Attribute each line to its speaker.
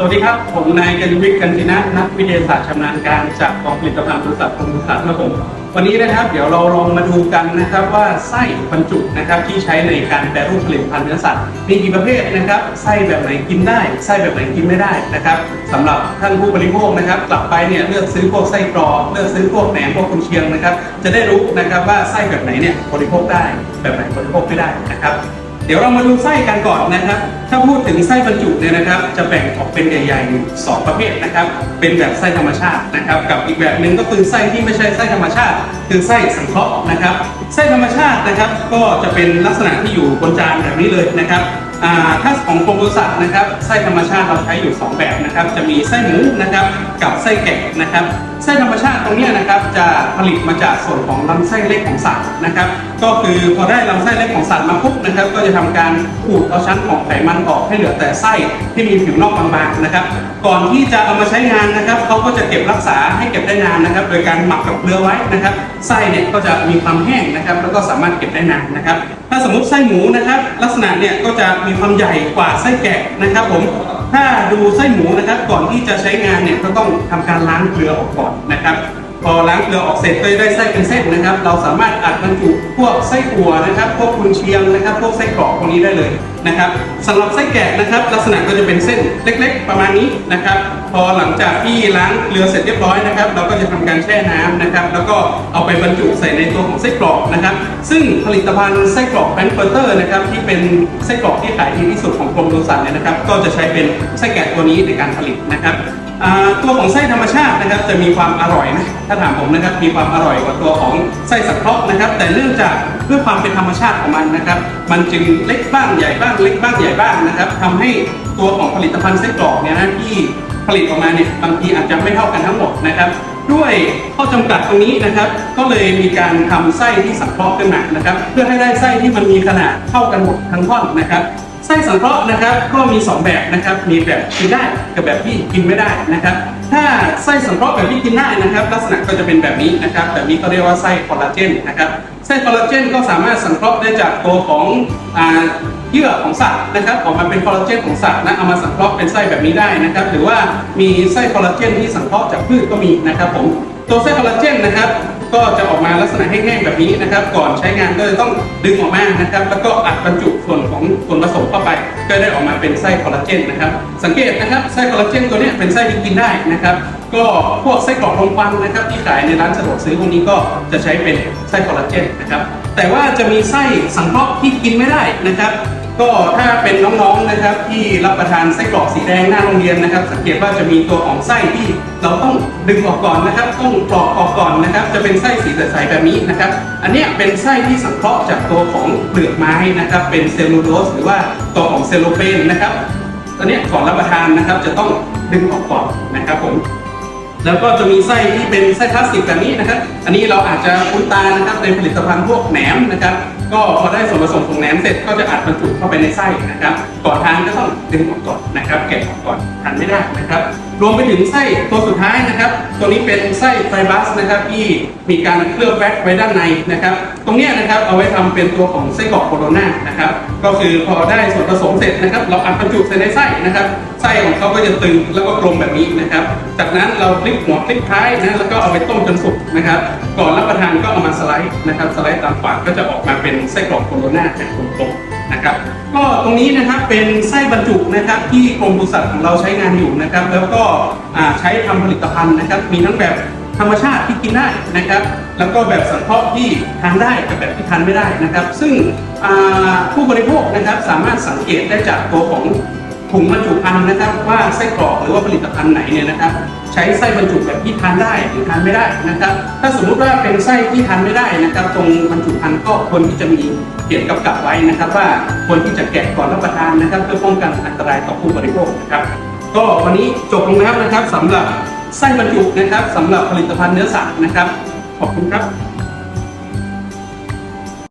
Speaker 1: สวัสดีครับ ผมนายกนิวิทย์กันตินะนักวิทยาศาสตร์ชำนาญการจากกองผลิตภัณฑ์บริษัทกรมวิทยาศาสตร์ครับผมวันนี้นะครับเดี๋ยวเราลองมาดูกันนะครับว่าไส้บรรจุนะครับที่ใช้ในการแปรรูปผลิตภัณฑ์เนื้อสัตว์มีกี่ประเภทนะครับไส้แบบไหนกินได้ไส้แบบไหนกินไม่ได้นะครับสำหรับท่านผู้บริโภคนะครับกลับไปเนี่ยเลือกซื้อพวกไส้กรอกเลือกซื้อพวกแหนมพวกกุนเชียงนะครับจะได้รู้นะครับว่าไส้แบบไหนเนี่ยบริโภคได้ แบบไหนบริโภคไม่ได้นะครับ เดี๋ยวเรามาดูไส้กันก่อนนะครับ ถ้าพูดถึงไส้บรรจุเนี่ยนะครับ จะแบ่งออกเป็นใหญ่ๆสองประเภทนะครับ เป็นแบบไส้ธรรมชาตินะครับ กับอีกแบบหนึ่งก็คือไส้ที่ไม่ใช่ไส้ธรรมชาติ คือไส้สังเคราะห์นะครับ ไส้ธรรมชาตินะครับ ก็จะเป็นลักษณะที่อยู่บนจานแบบนี้เลยนะครับถ้าของกรมบริษัทนะครับไส้ธรรมชาติเราใช้อยู่ 2 แบบนะครับ จะมีไส้หมูนะครับกับไส้แกะนะครับไส้ธรรมชาติตรงนี้นะครับจะผลิตมาจากส่วนของลำไส้เล็กของสัตว์นะครับก็คือพอได้ลำไส้เล็กของสัตว์มาปุ๊บนะครับ ก็จะทำการขูดเอาชั้นของไขมันออกให้เหลือแต่ไส้ที่มีผิวนอกบางๆนะครับ ก่อนที่จะเอามาใช้งานนะครับเขาก็จะเก็บรักษาให้เก็บได้นานนะครับ โดยการหมักกับเกลือไว้นะครับไส้เนี่ยก็จะมีความแห้งนะครับ แล้วก็สามารถเก็บได้นานนะครับ ถ้าสมมติไส้หมูนะครับ ลักษณะเนี่ยก็จะมีความใหญ่กว่าไส้แกะนะครับ ผมถ้าดูไส้หมูนะครับ ก่อนที่จะใช้งานเนี่ยก็ต้องทำการล้างเกลือออกก่อนนะครับ อล้างเกลือออกเสร็จก็จะได้ไส้เป็นเส้นนะครับ เราสามารถอัดบรรจุพวกไส้อั่วนะครับ พวกกุนเชียงนะครับ พวกไส้กรอกพวกนี้ได้เลยนะครับสำหรับไส้แกะนะครับ ลักษณะก็จะเป็นเส้นเล็ก ๆ ประมาณนี้นะครับพอหลังจากที่ล้างเกลือเสร็จเรียบร้อยนะครับ เราก็จะทำการแช่น้ำนะครับ แล้วก็เอาไปบรรจุใส่ในตัวของไส้กรอกนะครับ ซึ่งผลิตภัณฑ์ไส้กรอกแฟรงก์เฟิร์เตอร์นะครับที่เป็นไส้กรอกที่ขายดีที่สุดของกรมปศุสัตว์เนี่ยนะครับ ก็จะใช้เป็นไส้แกะตัวนี้ในการผลิตนะครับตัวของไส้ธรรมชาตินะครับจะมีความอร่อยนะถ้าถามผมนะครับมีความอร่อยกว่าตัวของไส้สังเคราะห์นะครับ แต่เนื่องจากด้วยความเป็นธรรมชาติของมันนะครับ มันจึงเล็กบ้างใหญ่บ้างเล็กบ้างใหญ่บ้างนะครับทำให้ตัวของผลิตภัณฑ์ไส้กรอกเนี่ยนะที่ ผลิตออกมาเนี่ยบางทีอาจจะไม่เท่ากันทั้งหมดนะครับ ด้วยข้อจำกัดตรงนี้นะครับ ก็เลยมีการทำไส้ที่สังเคราะห์ขึ้นมานะครับ เพื่อให้ได้ไส้ที่มันมีขนาดเท่ากันหมดทั้งท่อนนะครับไส้สังเคราะห์นะครับก็มี 2 แบบนะครับมีแบบกินได้กับแบบที่กินไม่ได้นะครับ ถ้าไส้สังเคราะห์แบบที่กินได้นะครับ ลักษณะก็จะเป็นแบบนี้นะครับแบบนี้เขาเรียกว่าไส้คอลลาเจนนะครับไส้คอลลาเจนก็สามารถสังเคราะห์ได้จากตัวของอ่า เยื่อของสัตว์นะครับออกมาเป็นคอลลาเจนของสัตว์นะเอามาสังเคราะห์เป็นไส้แบบนี้ได้นะครับหรือว่ามีไส้คอลลาเจนที่สังเคราะห์จากพืชก็มีนะครับผมตัวไส้คอลลาเจนนะครับก็จะออกมาลักษณะแห้งๆแบบนี้นะครับ ก่อนใช้งานก็จะต้องดึงออกมานะครับ แล้วก็อัดบรรจุส่วนของส่วนผสมเข้าไป ก็ได้ออกมาเป็นไส้คอลลาเจนนะครับ สังเกตนะครับไส้คอลลาเจนตัวนี้เป็นไส้ที่กินได้นะครับ ก็พวกไส้กรอกลมควันนะครับ ที่ขายในร้านสะดวกซื้อพวกนี้ก็จะใช้เป็นไส้คอลลาเจนนะครับ แต่ว่าจะมีไส้สังเคราะห์ที่กินไม่ได้นะครับ ก็ถ้าเป็นน้องๆนะครับที่รับประทานไส้กรอกสีแดงหน้าโรงเรียนนะครับ สังเกตว่าจะมีตัวของไส้ที่เราต้องดึงออกก่อนนะครับ ต้องปลอกออกก่อนนะครับ จะเป็นไส้สีใสแบบนี้นะครับ อันนี้เป็นไส้ที่สังเคราะห์จากตัวของเปลือกไม้นะครับ เป็นเซลลูโลสหรือว่าตัวของเซลโลเฟนนะครับอันนี้ก่อนรับประทานนะครับ จะต้องดึงออกก่อนนะครับผมแล้วก็จะมีไส้ที่เป็นไส้คลาสสิกแบบนี้นะครับ อันนี้เราอาจจะคุ้นตานะครับในผลิตภัณฑ์พวกแหนมนะครับ ก็พอได้ส่วนผสมของแหนมเสร็จก็จะอัดบรรจุเข้าไปในไส้นะครับ ก่อนทานก็ต้องดึงออกก่อนนะครับแกะออกก่อนทานไม่ได้นะครับ รวมไปถึงไส้ตัวสุดท้ายนะครับ ตัวนี้เป็นไส้ไฟบัสนะครับที่มีการเคลือบแว็กไว้ด้านในนะครับ ตรงนี้นะครับเอาไว้ทำเป็นตัวของไส้กรอกโคโรนานะครับ ก็คือพอได้ส่วนผสมเสร็จนะครับ เราอัดบรรจุใส่ในไส้นะครับ ไส้ของเขาก็จะตึงแล้วก็กลมแบบนี้นะครับ จากนั้นเราพลิกหัวพลิกท้ายนะแล้วก็เอาไปต้มจนสุกนะครับ ก่อนรับประทานก็เอามาสไลด์นะครับ สไลด์ตามปากก็จะออกมาเป็นไส้กรอกโคโรนาแบบกลมๆ นะครับ ก็ตรงนี้นะครับเป็นไส้บรรจุนะครับที่กรมปศุสัตว์ของเราใช้งานอยู่นะครับ แล้วก็ใช้ทำผลิตภัณฑ์นะครับ มีทั้งแบบธรรมชาติที่กินได้นะครับ แล้วก็แบบสังเคราะห์ที่ทานได้กับแบบที่ทานไม่ได้นะครับ ซึ่งผู้บริโภคนะครับสามารถสังเกตได้จากตัวของถุงบรรจุภัณฑ์นะครับ ว่าไส้กรอกหรือว่าผลิตภัณฑ์ไหนเนี่ยนะครับ ช้ไส้บรรจุแบบที่ทานได้หรือทานไม่ได้นะครับ ถ้าสมมุติว่าเป็นไส้ที่ทานไม่ได้นะครับ ตรงบรรจุภัณฑ์ก็ควรที่จะมีเขียนกำกับไว้นะครับ ว่าควรที่จะแกะก่อนรับประทานนะครับ เพื่อป้องกันอันตรายต่อผู้บริโภคนะครับ ก็วันนี้จบลงแล้วนะครับสำหรับไส้บรรจุนะครับสำหรับผลิตภัณฑ์เนื้อสัตว์นะครับ ขอบคุณครับ